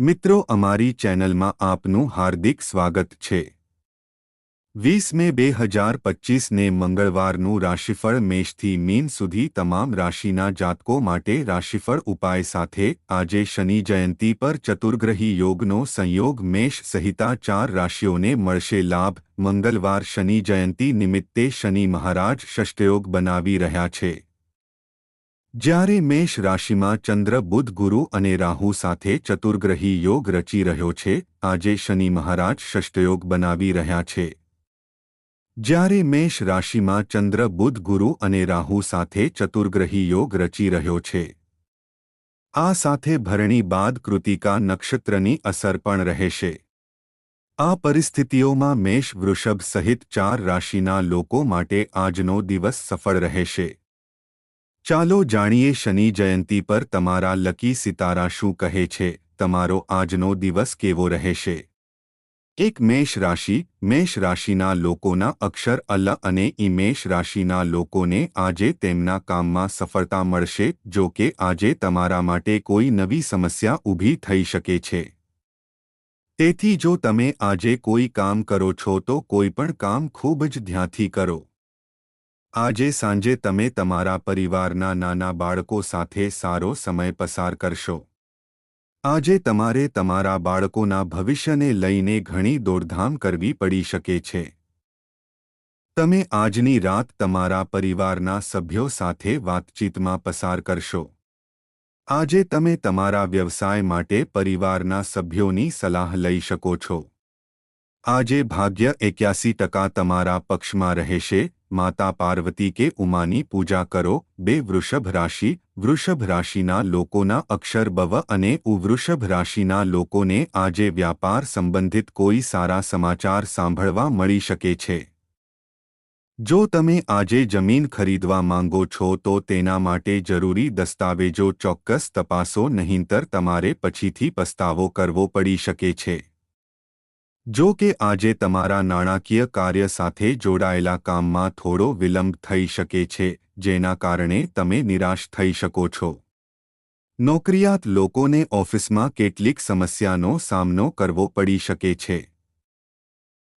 મિત્રો, અમારી ચેનલમાં આપનું હાર્દિક સ્વાગત છે. વીસ મે બે હજાર પચીસને મંગળવારનું રાશિફળ મેષથી મીન સુધી તમામ રાશિના જાતકો માટે રાશિફળ ઉપાય સાથે આજે શનિ જયંતી પર ચતુર્ગ્રહી યોગનો સંયોગ મેષ સહિતા ચાર રાશિઓને મળશે લાભ. મંગળવાર શનિ જયંતી નિમિત્તે શનિ મહારાજ ષષ્ટયોગ બનાવી રહ્યા છે. જ્યારે મેષ રાશિમાં ચંદ્ર, બુધ, ગુરુ અને રાહુ સાથે ચતુર્ગ્રહી યોગ રચી રહ્યો છે, આજે શનિ મહારાજ ષષ્ટયોગ બનાવી રહ્યા છે. જ્યારે મેષ રાશિમાં ચંદ્ર, બુધ, ગુરુ અને રાહુ સાથે ચતુર્ગ્રહી યોગ રચી રહ્યો છે. આ સાથે ભરણી બાદ કૃતિકા નક્ષત્રની અસર પણ રહેશે. આ પરિસ્થિતિઓમાં મેષ વૃષભ સહિત ચાર રાશિના લોકો માટે આજનો દિવસ સફળ રહેશે. ચાલો જાણીએ શનિ જયંતી પર તમારા લકી સિતારા શું કહે છે? તમારો આજનો દિવસ કેવો રહેશે? એક મેષ રાશિ, મેષ રાશિના લોકોના અક્ષર અલ અને ઈ મેષ રાશિના લોકોને આજે તેમના કામમાં સફળતા મળશે, જો કે આજે તમારા માટે કોઈ નવી સમસ્યા ઊભી થઈ શકે છે. તેથી જો તમે આજે કોઈ કામ કરો છો તો કોઈ પણ કામ ખૂબ જ ધ્યાનથી કરો. આજે સાંજે તમે તમારા પરિવારના નાના બાળકો સાથે સારો સમય પસાર કરશો. આજે તમારે તમારા બાળકોના ભવિષ્યને લઈને ઘણી દોડધામ કરવી પડી શકે છે. તમે આજની રાત તમારા પરિવારના સભ્યો સાથે વાતચીતમાં પસાર કરશો. આજે તમે તમારા વ્યવસાય માટે પરિવારના સભ્યોની સલાહ લઈ શકો છો. આજે ભાગ્ય એક્યાસી ટકા તમારા પક્ષમાં રહેશે માતા પાર્વતી કે ઉમાની પૂજા કરો, બે વૃષભ રાશિ, વૃષભ રાશિના લોકોના અક્ષર બવ અને ઉવૃષભ રાશિના લોકોને આજે વ્યાપાર સંબંધિત કોઈ સારા સમાચાર સાંભળવા મળી શકે છે. જો તમે આજે જમીન ખરીદવા માંગો છો તો તેના માટે જરૂરી દસ્તાવેજો ચોક્કસ તપાસો નહીંતર તમારે પછીથી પસ્તાવો કરવો પડી શકે છે. જો કે આજે તમારા નાણાકીય કાર્ય સાથે જોડાયેલા કામમાં થોડો વિલંબ થઈ શકે છે, જેના કારણે તમે નિરાશ થઈ શકો છો. નોકરિયાત લોકોને ઓફિસમાં કેટલીક સમસ્યાનો સામનો કરવો પડી શકે છે.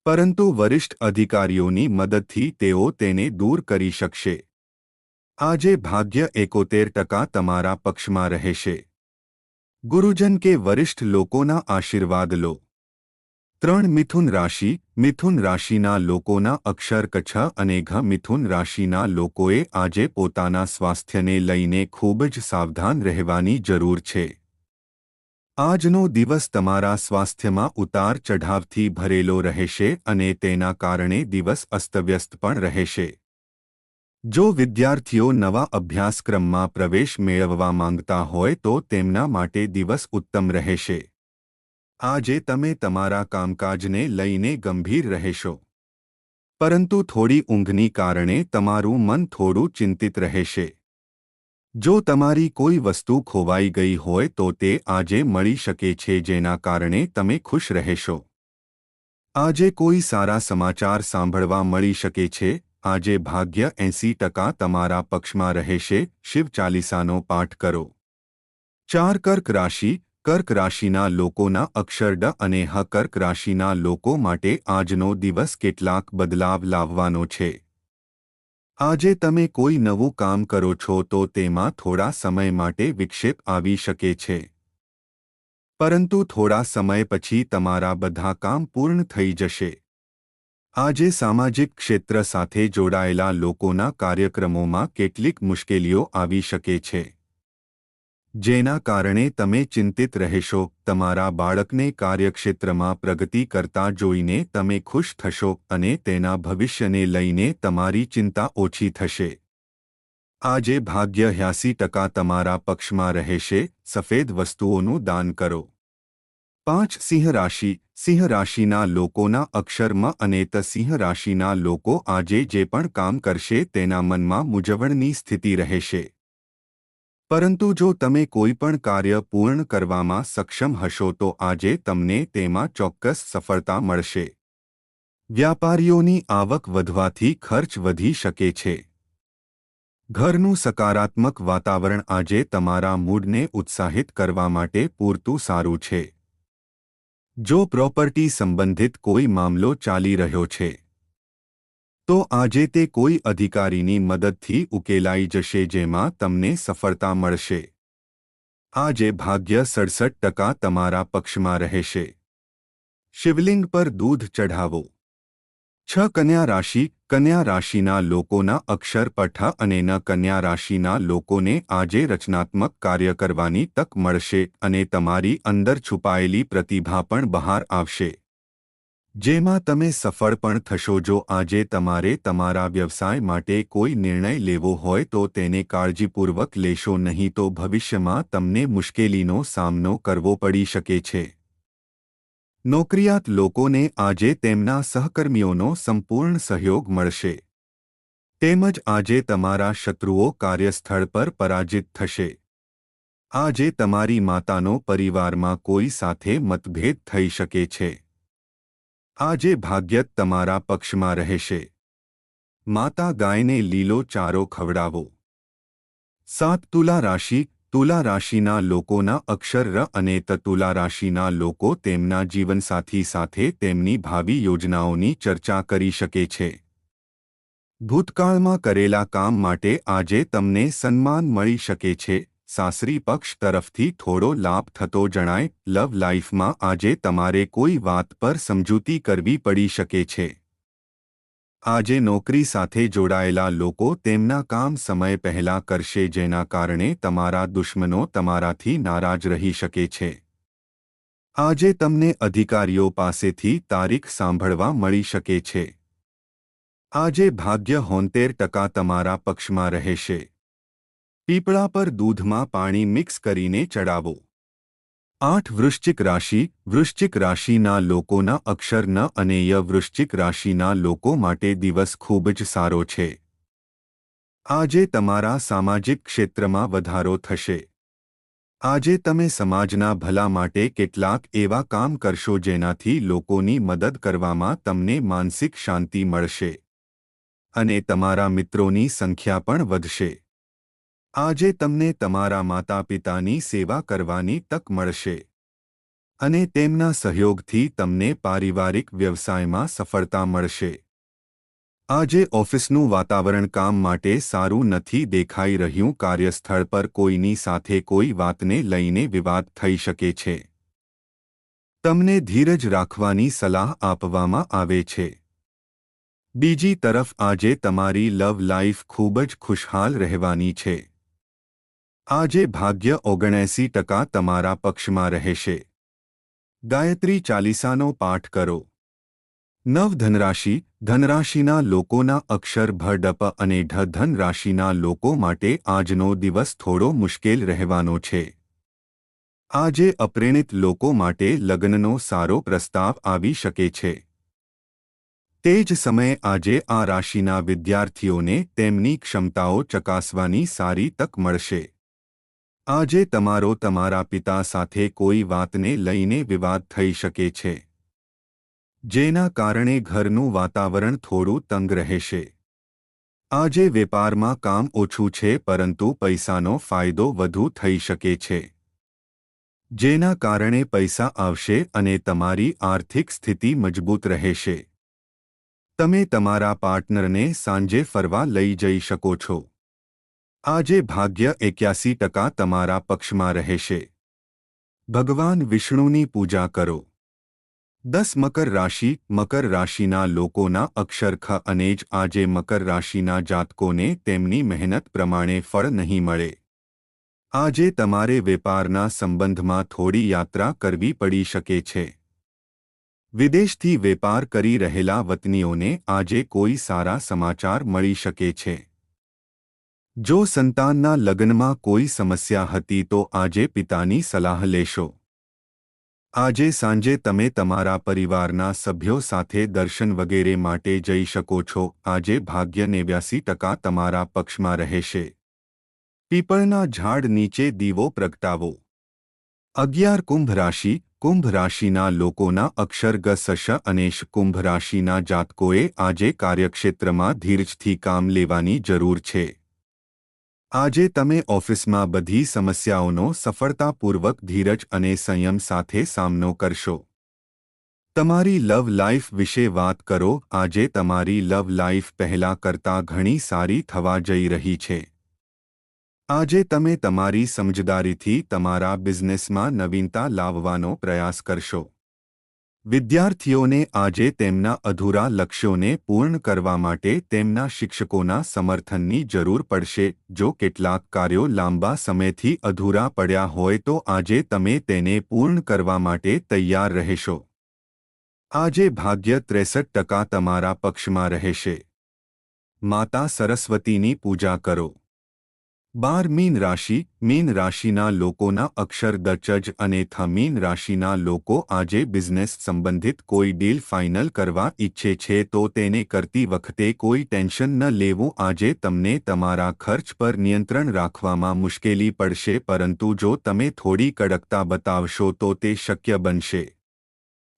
પરંતુ વરિષ્ઠ અધિકારીઓની મદદથી તેઓ તેને દૂર કરી શકશે. આજે ભાગ્ય એકોતેર ટકા તમારા પક્ષમાં રહેશે. ગુરુજન કે વરિષ્ઠ લોકોના આશીર્વાદ લો. ત્રણ મિથુન રાશિ, મિથુન રાશિના લોકોના અક્ષર કચ્છ અને ઘ મિથુન રાશિના લોકોએ આજે પોતાના સ્વાસ્થ્યને લઈને ખૂબ જ સાવધાન રહેવાની જરૂર છે. આજનો દિવસ તમારા સ્વાસ્થ્યમાં ઉતાર ચઢાવથી ભરેલો રહેશે અને તેના કારણે દિવસ અસ્તવ્યસ્ત પણ રહેશે. જો વિદ્યાર્થીઓ નવા અભ્યાસક્રમમાં પ્રવેશ મેળવવા માંગતા હોય તો તેમના માટે દિવસ ઉત્તમ રહેશે. આજે તમે તમારા કામકાજને લઈને ગંભીર રહેશો. પરંતુ થોડી ઊંઘની કારણે તમારું મન થોડું ચિંતિત રહેશે. જો તમારી કોઈ વસ્તુ ખોવાઈ ગઈ હોય તો તે આજે મળી શકે છે જેના કારણે તમે ખુશ રહેશો. આજે કોઈ સારા સમાચાર સાંભળવા મળી શકે છે. આજે ભાગ્ય એંસી ટકા તમારા પક્ષમાં રહેશે. શિવ ચાલીસાનો પાઠ કરો. ચાર કર્ક રાશિ કર્ક રાશિના લોકોના અક્ષરડ અને હ કર્ક રાશિના લોકો માટે આજનો દિવસ કેટલાક બદલાવ લાવવાનો છે. આજે તમે કોઈ નવું કામ કરો છો તો તેમાં થોડા સમય માટે વિક્ષેપ આવી શકે છે. પરંતુ થોડા સમય પછી તમારા બધા કામ પૂર્ણ થઈ જશે. આજે સામાજિક ક્ષેત્ર સાથે જોડાયેલા લોકોના કાર્યક્રમોમાં કેટલીક મુશ્કેલીઓ આવી શકે છે. જેના કારણે તમે ચિંતિત રહેશો, તમારા બાળકને કાર્યક્ષેત્રમાં પ્રગતિ કરતા જોઈને તમે ખુશ થશો અને તેના ભવિષ્યને લઈને તમારી ચિંતા ઓછી થશે. આજે ભાગ્ય હ્યાસી ટકા તમારા પક્ષમાં રહેશે, સફેદ વસ્તુઓનું દાન કરો. પાંચ સિંહ રાશિ, સિંહ રાશિના લોકોના અક્ષરમાં અને ત સિંહ રાશિના લોકો આજે જે પણ કામ કરશે તેના મનમાં મૂંઝવણની સ્થિતિ રહેશે. પરંતુ જો તમે કોઈ પણ કાર્ય પૂર્ણ કરવામાં સક્ષમ હશો તો આજે તમને તેમાં ચોક્કસ સફળતા મળશે. વ્યાપારીઓની આવક વધવાથી ખર્ચ વધી શકે છે. ઘરનું સકારાત્મક વાતાવરણ આજે તમારા મૂડને ઉત્સાહિત કરવા માટે પૂરતું સારું છે. જો પ્રોપર્ટી સંબંધિત કોઈ મામલો ચાલી રહ્યો છે તો આજે તે કોઈ અધિકારીની મદદથી ઉકેલાઈ જશે જેમાં તમને સફળતા મળશે. આજે ભાગ્ય સડસઠ ટકા તમારા પક્ષમાં રહેશે. શિવલિંગ પર દૂધ ચઢાવો. છ કન્યા રાશિ, કન્યા રાશિના લોકોના અક્ષર પઠા અને ન કન્યા રાશિના લોકોને આજે રચનાત્મક કાર્ય કરવાની તક મળશે અને તમારી અંદર છુપાયેલી પ્રતિભા પણ બહાર આવશે. જેમાં તમે સફળ પણ થશો. જો આજે તમારે તમારા વ્યવસાય માટે કોઈ નિર્ણય લેવો હોય, તો તેને કાળજીપૂર્વક લેશો. નહીં તો ભવિષ્યમાં તમને મુશ્કેલીનો સામનો કરવો પડી શકે છે. નોકરિયાત લોકોને આજે તેમના સહકર્મીઓનો સંપૂર્ણ સહયોગ મળશે. તેમજ આજે તમારા શત્રુઓ કાર્યસ્થળ પર પરાજિત થશે. આજે તમારી માતાનો પરિવારમાં કોઈ સાથે મતભેદ થઈ શકે છે. આજે ભાગ્યત તમારા પક્ષમાં રહેશે. માતા ગાયને લીલો ચારો ખવડાવો. સાત તુલા રાશિ, તુલા રાશિના લોકોના અક્ષર ર અને ત તુલા રાશિના લોકો તેમના જીવનસાથી સાથે તેમની ભાવિ યોજનાઓની ચર્ચા કરી શકે છે. ભૂતકાળમાં કરેલા કામ માટે આજે તમને સન્માન મળી શકે છે. સાસરી પક્ષ તરફથી થોડો લાભ થતો જણાય, લવ લાઇફમાં આજે તમારે કોઈ વાત પર સમજૂતી કરવી પડી શકે છે. આજે નોકરી સાથે જોડાયેલા લોકો તેમના કામ સમય પહેલા કરશે જેના કારણે તમારા દુશ્મનો તમારાથી નારાજ રહી શકે છે. આજે તમને અધિકારીઓ પાસેથી તારીખ સાંભળવા મળી શકે છે. આજે ભાગ્ય હોંતેર ટકા તમારા પક્ષમાં રહેશે. પીપળા પર દૂધમાં પાણી મિક્સ કરીને ચડાવો. આઠ વૃશ્ચિક રાશિ, વૃશ્ચિક રાશિના લોકોના અક્ષર ન અને ય વૃશ્ચિક રાશિના લોકો માટે દિવસ ખૂબ જ સારો છે. આજે તમારા સામાજિક ક્ષેત્રમાં વધારો થશે. આજે તમે સમાજના ભલા માટે કેટલાક એવા કામ કરશો જેનાથી લોકોની મદદ કરવામાં તમને માનસિક શાંતિ મળશે. અને તમારા મિત્રોની સંખ્યા પણ વધશે. આજે તમને તમારા માતા પિતાની સેવા કરવાની તક મળશે. અને તેમના સહયોગથી તમને પારિવારિક વ્યવસાયમાં સફળતા મળશે. આજે ઓફિસનું વાતાવરણ કામ માટે સારું નથી દેખાઈ રહ્યું, કાર્યસ્થળ પર કોઈની સાથે કોઈ વાતને લઈને વિવાદ થઈ શકે છે. તમને ધીરજ રાખવાની સલાહ આપવામાં આવે છે. બીજી તરફ આજે તમારી લવ લાઈફ ખૂબ જ ખુશહાલ રહેવાની છે. આજે ભાગ્ય ઓગણએંસી ટકા તમારા પક્ષમાં રહેશે. ગાયત્રી ચાલીસાનો પાઠ કરો. નવ ધનરાશિ, ધનરાશિના લોકોના અક્ષર ભડપ અને ઢ ધનરાશિના લોકો માટે આજનો દિવસ થોડો મુશ્કેલ રહેવાનો છે. આજે અપ્રેણિત લોકો માટે લગ્નનો સારો પ્રસ્તાવ આવી શકે છે. તે જ સમયે આજે આ રાશિના વિદ્યાર્થીઓને તેમની ક્ષમતાઓ ચકાસવાની સારી તક મળશે. આજે તમારો તમારા પિતા સાથે કોઈ વાતને લઈને વિવાદ થઈ શકે છે. જેના કારણે ઘરનું વાતાવરણ થોડું તંગ રહેશે. આજે વેપારમાં કામ ઓછું છે, પરંતુ પૈસાનો ફાયદો વધુ થઈ શકે છે. જેના કારણે પૈસા આવશે અને તમારી આર્થિક સ્થિતિ મજબૂત રહેશે. તમે તમારા પાર્ટનરને સાંજે ફરવા લઈ જઈ શકો છો. આજે ભાગ્ય એક્યાસી ટકા તમારા પક્ષમાં રહેશે. ભગવાન વિષ્ણુની પૂજા કરો. દસ મકર રાશિ, મકર રાશિના લોકોના અક્ષરખ અને જ આજે મકર રાશિના જાતકોને તેમની મહેનત પ્રમાણે ફળ નહીં મળે. આજે તમારે વેપારના સંબંધમાં થોડી યાત્રા કરવી પડી શકે છે. વિદેશથી વેપાર કરી રહેલા વતનીઓને આજે કોઈ સારા સમાચાર મળી શકે છે. જો સંતાનના લગ્નમાં કોઈ સમસ્યા હતી તો આજે પિતાની સલાહ લેશો. આજે સાંજે તમે તમારા પરિવારના સભ્યો સાથે દર્શન વગેરે માટે જઈ શકો છો. આજે ભાગ્ય નેવ્યાસી ટકા તમારા પક્ષમાં રહેશે. પીપળના ઝાડ નીચે દીવો પ્રગટાવો. અગિયાર કુંભ રાશિ, કુંભ રાશિના લોકોના અક્ષર ગ સશ અને કુંભ રાશિના જાતકોએ આજે કાર્યક્ષેત્રમાં ધીરજથી કામ લેવાની જરૂર છે. આજે તમે ઓફિસમાં બધી સમસ્યાઓનો સફળતાપૂર્વક ધીરજ અને સંયમ સાથે સામનો કરશો. તમારી લવ લાઈફ વિશે વાત કરો. આજે તમારી લવ લાઈફ પહેલા કરતાં ઘણી સારી થવા જઈ રહી છે. આજે તમે તમારી સમજદારીથી તમારા બિઝનેસમાં નવીનતા લાવવાનો પ્રયાસ કરશો. વિદ્યાર્થીઓને આજે તેમના અધૂરા લક્ષ્યોને પૂર્ણ કરવા માટે તેમના શિક્ષકોના સમર્થનની જરૂર પડશે. જો કેટલાક કાર્યો લાંબા સમયથી અધૂરા પડ્યા હોય તો આજે તમે તેને પૂર્ણ કરવા માટે તૈયાર રહેશો. આજે ભાગ્ય ત્રેસઠ ટકા તમારા પક્ષમાં રહેશે. માતા સરસ્વતીની પૂજા કરો. બાર મીન રાશિ, મીન રાશિના લોકોના અક્ષર દચજ અને થ મીન રાશિના લોકો આજે બિઝનેસ સંબંધિત કોઈ ડીલ ફાઇનલ કરવા ઈચ્છે છે તો તેને કરતી વખતે કોઈ ટેન્શન ન લેવું. આજે તમને તમારા ખર્ચ પર નિયંત્રણ રાખવામાં મુશ્કેલી પડશે, પરંતુ જો તમે થોડી કડકતા બતાવશો તો તે શક્ય બનશે.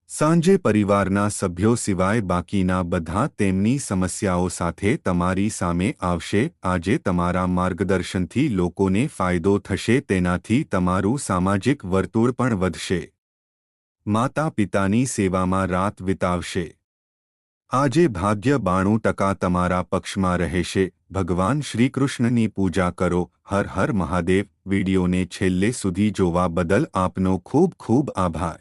સાંજે પરિવારના સભ્યો સિવાય બાકીના બધા તેમની સમસ્યાઓ સાથે તમારી સામે આવશે. આજે તમારા માર્ગદર્શનથી લોકોને ફાયદો થશે, તેનાથી તમારું સામાજિક વર્તુળ પણ વધશે. માતા પિતાની સેવામાં રાત વિતાવશે. આજે ભાગ્ય બાણું ટકા તમારા પક્ષમાં રહેશે. ભગવાન શ્રીકૃષ્ણની પૂજા કરો. હર હર મહાદેવ. વિડીયોને છેલ્લે સુધી જોવા બદલ આપનો ખૂબ ખૂબ આભાર.